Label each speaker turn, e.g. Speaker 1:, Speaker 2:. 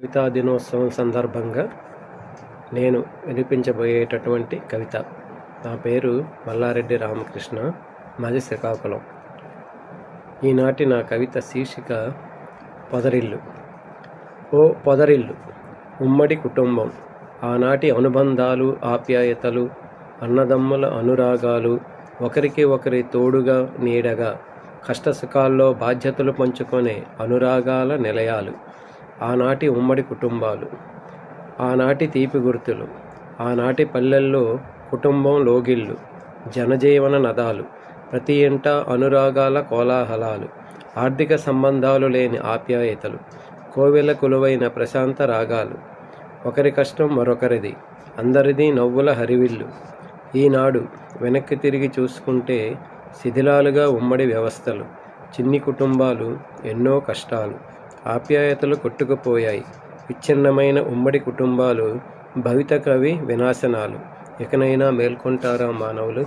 Speaker 1: కవితా దినోత్సవం సందర్భంగా నేను వినిపించబోయేటటువంటి కవిత. నా పేరు మల్లారెడ్డి రామకృష్ణ మాది శ్రీకాకుళం. ఈనాటి నా కవిత శీర్షిక పొదరిల్లు. ఓ పొదరిల్లు ఉమ్మడి కుటుంబం ఆనాటి అనుబంధాలు ఆప్యాయతలు అన్నదమ్ముల అనురాగాలు ఒకరికి ఒకరి తోడుగా నీడగా కష్టసుఖాల్లో బాధ్యతలు పంచుకునే అనురాగాల నిలయాలు ఆనాటి ఉమ్మడి కుటుంబాలు ఆనాటి తీపి గుర్తులు ఆనాటి పల్లెల్లో కుటుంబం లోగిళ్ళు జనజీవన నదాలు ప్రతి ఇంట అనురాగాల కోలాహలాలు ఆర్థిక సంబంధాలు లేని ఆప్యాయతలు కోవెల కొలువైన ప్రశాంత రాగాలు. ఒకరి కష్టం మరొకరిది అందరిది నవ్వుల హరివిల్లు. ఈనాడు వెనక్కి తిరిగి చూసుకుంటే శిథిలాలుగా ఉమ్మడి వ్యవస్థలు చిన్ని కుటుంబాలు ఎన్నో కష్టాలు ఆప్యాయతలు కొట్టుకుపోయాయి. విచ్ఛిన్నమైన ఉమ్మడి కుటుంబాలు భవిత కవి వినాశనాలు. ఇకనైనా మేల్కొంటారా మానవులు?